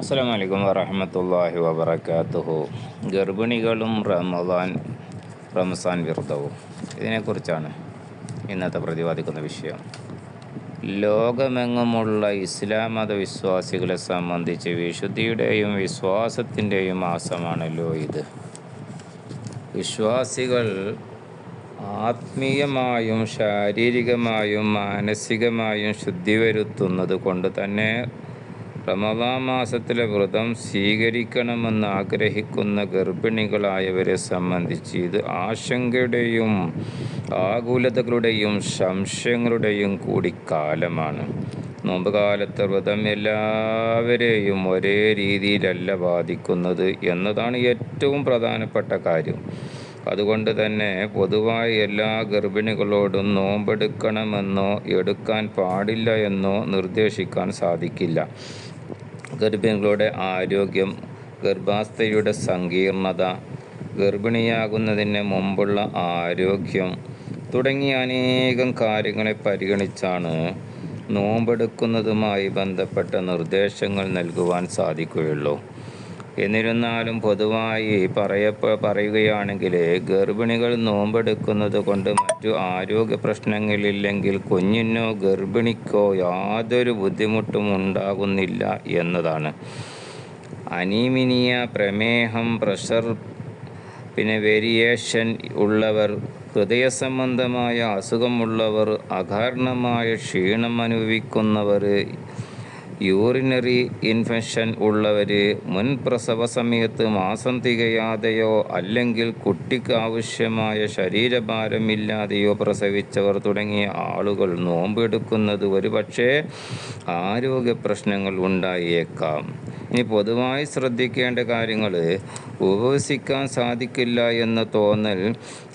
അസ്സാം വലൈക്കും വറഹമത്തല്ലാഹി വബർക്കാത്തുഹു ഗർഭിണികളും റമദാൻ റംസാൻ വ്രതവും. ഇതിനെക്കുറിച്ചാണ് ഇന്നത്തെ പ്രതിപാദിക്കുന്ന വിഷയം. ലോകമെങ്ങുമുള്ള ഇസ്ലാം മത വിശ്വാസികളെ സംബന്ധിച്ച് വിശുദ്ധിയുടെയും വിശ്വാസത്തിന്റെയും മാസമാണല്ലോ ഇത്. വിശ്വാസികൾ ആത്മീയമായും ശാരീരികമായും മാനസികമായും ശുദ്ധി വരുത്തുന്നത് കൊണ്ട് തന്നെ റമദാൻ മാസത്തിലെ വ്രതം സ്വീകരിക്കണമെന്ന് ആഗ്രഹിക്കുന്ന ഗർഭിണികളായവരെ സംബന്ധിച്ച് ഇത് ആശങ്കയുടെയും ആകുലതകളുടെയും സംശയങ്ങളുടെയും കൂടി കാലമാണ് നോമ്പ് കാലത്തെ വ്രതം എല്ലാവരെയും ഒരേ രീതിയിലല്ല ബാധിക്കുന്നത് എന്നതാണ് ഏറ്റവും പ്രധാനപ്പെട്ട കാര്യം. അതുകൊണ്ട് തന്നെ പൊതുവായി എല്ലാ ഗർഭിണികളോടും നോമ്പെടുക്കണമെന്നോ എടുക്കാൻ പാടില്ല എന്നോ നിർദ്ദേശിക്കാൻ സാധിക്കില്ല. ഗർഭിണികളുടെ ആരോഗ്യം ഗർഭാസ്ഥയുടെ സങ്കീർണത ഗർഭിണിയാകുന്നതിന് മുമ്പുള്ള ആരോഗ്യം തുടങ്ങിയ അനേകം കാര്യങ്ങളെ പരിഗണിച്ചാണ് നോമ്പെടുക്കുന്നതുമായി ബന്ധപ്പെട്ട നിർദ്ദേശങ്ങൾ നൽകുവാൻ സാധിക്കുകയുള്ളൂ. എന്നിരുന്നാലും പൊതുവായി പറയപ്പ പറയുകയാണെങ്കിൽ ഗർഭിണികൾ നോമ്പെടുക്കുന്നത് കൊണ്ട് മറ്റു ആരോഗ്യ പ്രശ്നങ്ങളില്ലെങ്കിൽ കുഞ്ഞിനോ ഗർഭിണിക്കോ യാതൊരു ബുദ്ധിമുട്ടും ഉണ്ടാകുന്നില്ല എന്നതാണ്. അനീമിനിയ പ്രമേഹം പ്രഷർ പിന്നെ വേരിയേഷൻ ഉള്ളവർ ഹൃദയ സംബന്ധമായ അസുഖമുള്ളവർ അകാരണമായ ക്ഷീണം അനുഭവിക്കുന്നവർ യൂറിനറി ഇൻഫെക്ഷൻ ഉള്ളവർ മുൻ പ്രസവ സമയത്ത് മാസം തികയാതെയോ അല്ലെങ്കിൽ കുട്ടിക്ക് ആവശ്യമായ ശരീരഭാരമില്ലാതെയോ പ്രസവിച്ചവർ തുടങ്ങിയ ആളുകൾ നോമ്പെടുക്കുന്നത് ഒരുപക്ഷെ ആരോഗ്യ പ്രശ്നങ്ങൾ ഉണ്ടായേക്കാം. ഇനി പൊതുവായി ശ്രദ്ധിക്കേണ്ട കാര്യങ്ങൾ ഉപവസിക്കാൻ സാധിക്കില്ല എന്ന തോന്നൽ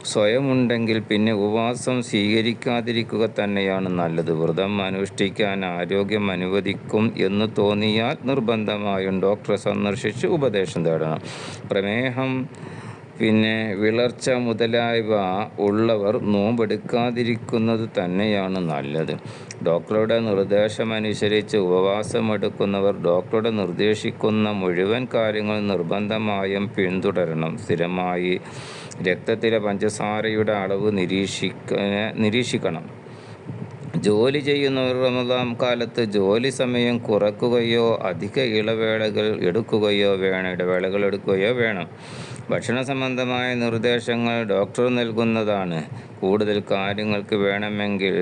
സ്വയമുണ്ടെങ്കിൽ പിന്നെ ഉപവാസം സ്വീകരിക്കാതിരിക്കുക തന്നെയാണ് നല്ലത്. വ്രതം അനുഷ്ഠിക്കാൻ ആരോഗ്യം അനുവദിക്കും എന്ന് തോന്നിയാൽ നിർബന്ധമായും ഡോക്ടറെ സന്ദർശിച്ച് ഉപദേശം തേടണം. പ്രമേഹം പിന്നെ വിളർച്ച മുതലായവ ഉള്ളവർ നോമ്പെടുക്കാതിരിക്കുന്നത് തന്നെയാണ് നല്ലത്. ഡോക്ടറുടെ നിർദ്ദേശമനുസരിച്ച് ഉപവാസമെടുക്കുന്നവർ ഡോക്ടറുടെ നിർദ്ദേശിക്കുന്ന മുഴുവൻ കാര്യങ്ങൾ നിർബന്ധമായും പിന്തുടരണം. സ്ഥിരമായി രക്തത്തിലെ പഞ്ചസാരയുടെ അളവ് നിരീക്ഷിക്ക നിരീക്ഷിക്കണം. ജോലി ചെയ്യുന്നവർ റമദാം കാലത്ത് ജോലി സമയം കുറക്കുകയോ അധിക ഇളവേളകൾ എടുക്കുകയോ വേണം ഇടവേളകൾ എടുക്കുകയോ വേണം. ഭക്ഷണ സംബന്ധമായ നിർദ്ദേശങ്ങൾ ഡോക്ടർ നൽകുന്നതാണ്. കൂടുതൽ കാര്യങ്ങൾക്ക് വേണമെങ്കിൽ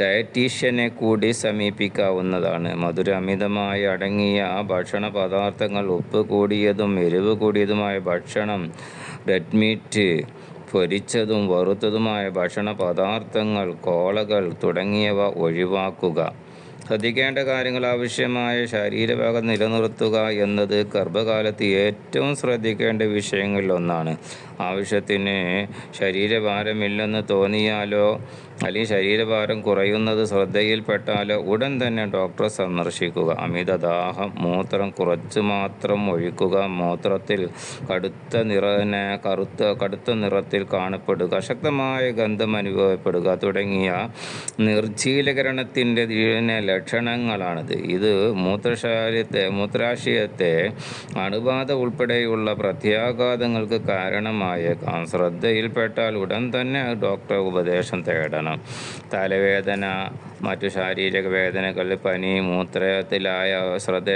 ഡയറ്റീഷ്യനെ കൂടി സമീപിക്കാവുന്നതാണ്. മധുര അമിതമായി അടങ്ങിയ ഭക്ഷണ പദാർത്ഥങ്ങൾ ഉപ്പ് കൂടിയതും എരിവ് കൂടിയതുമായ ഭക്ഷണം റെഡ് മീറ്റ് പൊരിച്ചതും വറുത്തതുമായ ഭക്ഷണ പദാർത്ഥങ്ങൾ കോളകൾ തുടങ്ങിയവ ഒഴിവാക്കുക. ശ്രദ്ധിക്കേണ്ട കാര്യങ്ങൾ ആവശ്യമായ ശരീരഭാഗം നിലനിർത്തുക എന്നത് ഗർഭകാലത്ത് ഏറ്റവും ശ്രദ്ധിക്കേണ്ട വിഷയങ്ങളിൽ ഒന്നാണ് ആവശ്യത്തിന് ശരീരഭാരമില്ലെന്ന് തോന്നിയാലോ അല്ലെങ്കിൽ ശരീരഭാരം കുറയുന്നത് ശ്രദ്ധയിൽപ്പെട്ടാലോ ഉടൻ തന്നെ ഡോക്ടറെ സന്ദർശിക്കുക. അമിതദാഹം മൂത്രം കുറച്ച് മാത്രം ഒഴിക്കുക മൂത്രത്തിൽ കടുത്ത നിറ കറുത്ത കടുത്ത നിറത്തിൽ കാണപ്പെടുക ശക്തമായ ഗന്ധം അനുഭവപ്പെടുക തുടങ്ങിയ നിർജീലകരണത്തിന്റെ ലക്ഷണങ്ങളാണിത്. ഇത് മൂത്രശാലത്തെ മൂത്രാശയത്തെ അണുബാധ ഉൾപ്പെടെയുള്ള പ്രത്യാഘാതങ്ങൾക്ക് കാരണമായേക്കാം ശ്രദ്ധയിൽപ്പെട്ടാൽ ഉടൻ തന്നെ ഡോക്ടറെ ഉപദേശം തേടണം. തലവേദന മറ്റു ശാരീരിക വേദനകൾ പനി മൂത്രത്തിലായ ശ്രദ്ധ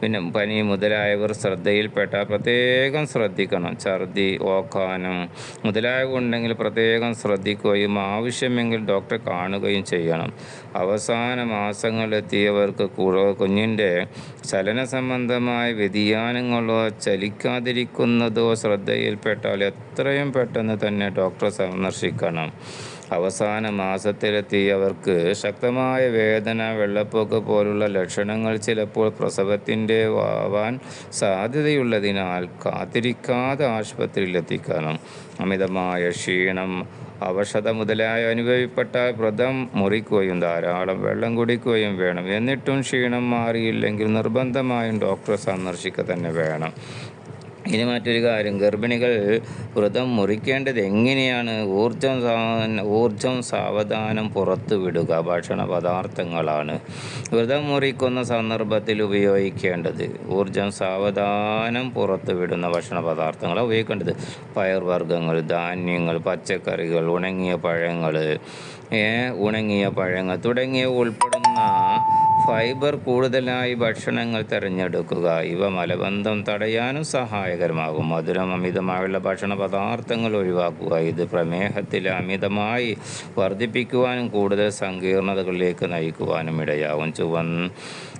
പിന്നെ പനി മുതലായവർ ശ്രദ്ധയിൽപ്പെട്ടാൽ പ്രത്യേകം ശ്രദ്ധിക്കണം. ഛർദി ഓക്കാനം മുതലായവ ഉണ്ടെങ്കിൽ പ്രത്യേകം ശ്രദ്ധിക്കുകയും ആവശ്യമെങ്കിൽ ഡോക്ടറെ കാണുകയും ചെയ്യണം. അവസാന മാസങ്ങളിലെത്തിയവർക്ക് കുഞ്ഞിന്റെ ചലന സംബന്ധമായ വ്യതിയാനങ്ങളോ ചലിക്കാതിരിക്കുന്നതോ ശ്രദ്ധയിൽപ്പെട്ടാൽ എത്രയും പെട്ടെന്ന് തന്നെ ഡോക്ടറെ സന്ദർശിക്കണം. അവസാന മാസത്തിലെത്തിയവർക്ക് ശക്തമായ വേദന വെള്ളപ്പൊക്ക പോലുള്ള ലക്ഷണങ്ങൾ ചിലപ്പോൾ പ്രസവത്തിന്റെ ആവാൻ സാധ്യതയുള്ളതിനാൽ കാത്തിരിക്കാതെ ആശുപത്രിയിൽ എത്തിക്കണം അമിതമായ ക്ഷീണം അവശത മുതലായ അനുഭവപ്പെട്ടാൽ വ്രതം മുറിക്കുകയും ധാരാളം വെള്ളം കുടിക്കുകയും വേണം. എന്നിട്ടും ക്ഷീണം മാറിയില്ലെങ്കിൽ നിർബന്ധമായും ഡോക്ടറെ സന്ദർശിക്കുക തന്നെ വേണം. ഇനി മറ്റൊരു കാര്യം. ഗർഭിണികൾ വ്രതം മുറിക്കേണ്ടത് എങ്ങനെയാണ്? ഊർജം ഊർജം സാവധാനം പുറത്തു വിടുക ഭക്ഷണ പദാർത്ഥങ്ങളാണ്. വ്രതം മുറിക്കുന്ന സന്ദർഭത്തിൽ ഉപയോഗിക്കേണ്ടത് ഊർജം സാവധാനം പുറത്തു വിടുന്ന ഭക്ഷണ പദാർത്ഥങ്ങളാണ് ഉപയോഗിക്കേണ്ടത്. പയർവർഗങ്ങൾ ധാന്യങ്ങൾ പച്ചക്കറികൾ ഉണങ്ങിയ പഴങ്ങൾ ഉണങ്ങിയ പഴങ്ങൾ തുടങ്ങിയ ഉൾപ്പെടുന്ന ഫൈബർ കൂടുതലായി ഭക്ഷണങ്ങൾ തിരഞ്ഞെടുക്കുക. ഇവ മലബന്ധം തടയാനും സഹായകരമാകും. മധുരം അമിതമായുള്ള ഭക്ഷണ പദാർത്ഥങ്ങൾ ഒഴിവാക്കുക. ഇത് പ്രമേഹത്തിൽ അമിതമായി വർദ്ധിപ്പിക്കുവാനും കൂടുതൽ സങ്കീർണതകളിലേക്ക് നയിക്കുവാനും ഇടയാവും ചുവന്ന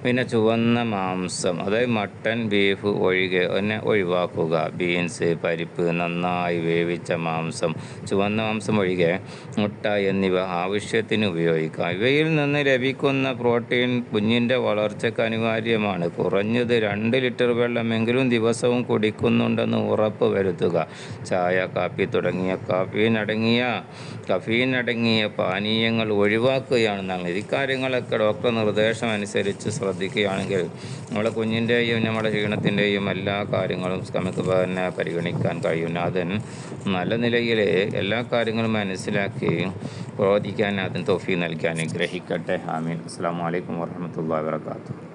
പിന്നെ ചുവന്ന മാംസം അതായത് മട്ടൻ ബീഫ് ഒഴികെ എന്നെ ഒഴിവാക്കുക. ബീൻസ് പരിപ്പ് നന്നായി വേവിച്ച മാംസം ചുവന്ന മാംസം ഒഴികെ മുട്ട എന്നിവ ആവശ്യത്തിന് ഉപയോഗിക്കുക ഇവയിൽ നിന്ന് ലഭിക്കുന്ന പ്രോട്ടീൻ കുഞ്ഞിന്റെ വളർച്ചയ്ക്ക് അനിവാര്യമാണ്. കുറഞ്ഞത് രണ്ട് ലിറ്റർ വെള്ളമെങ്കിലും ദിവസവും കുടിക്കുന്നുണ്ടെന്ന് ഉറപ്പ് വരുത്തുക. ചായ കാപ്പി തുടങ്ങിയ കാഫീൻ അടങ്ങിയ കഫീൻ അടങ്ങിയ പാനീയങ്ങൾ ഒഴിവാക്കുകയാണ് നല്ലത് ഇക്കാര്യങ്ങളൊക്കെ ഡോക്ടർ നിർദ്ദേശം അനുസരിച്ച് ശ്രദ്ധിക്കുകയാണെങ്കിൽ നമ്മുടെ കുഞ്ഞിന്റെയും നമ്മുടെ ക്ഷീണത്തിന്റെയും എല്ലാ കാര്യങ്ങളും നമുക്ക് തന്നെ പരിഗണിക്കാൻ കഴിയും. അതൻ നല്ല നിലയിൽ എല്ലാ കാര്യങ്ങളും മനസ്സിലാക്കി പ്രവർത്തിക്കാൻ അതിന് തൊഫി നൽകി. അനുഗ്രഹിക്കട്ടെ. ആമീൻ. അസ്സാം വലൈക്കും warahmatullahi wabarakatuh.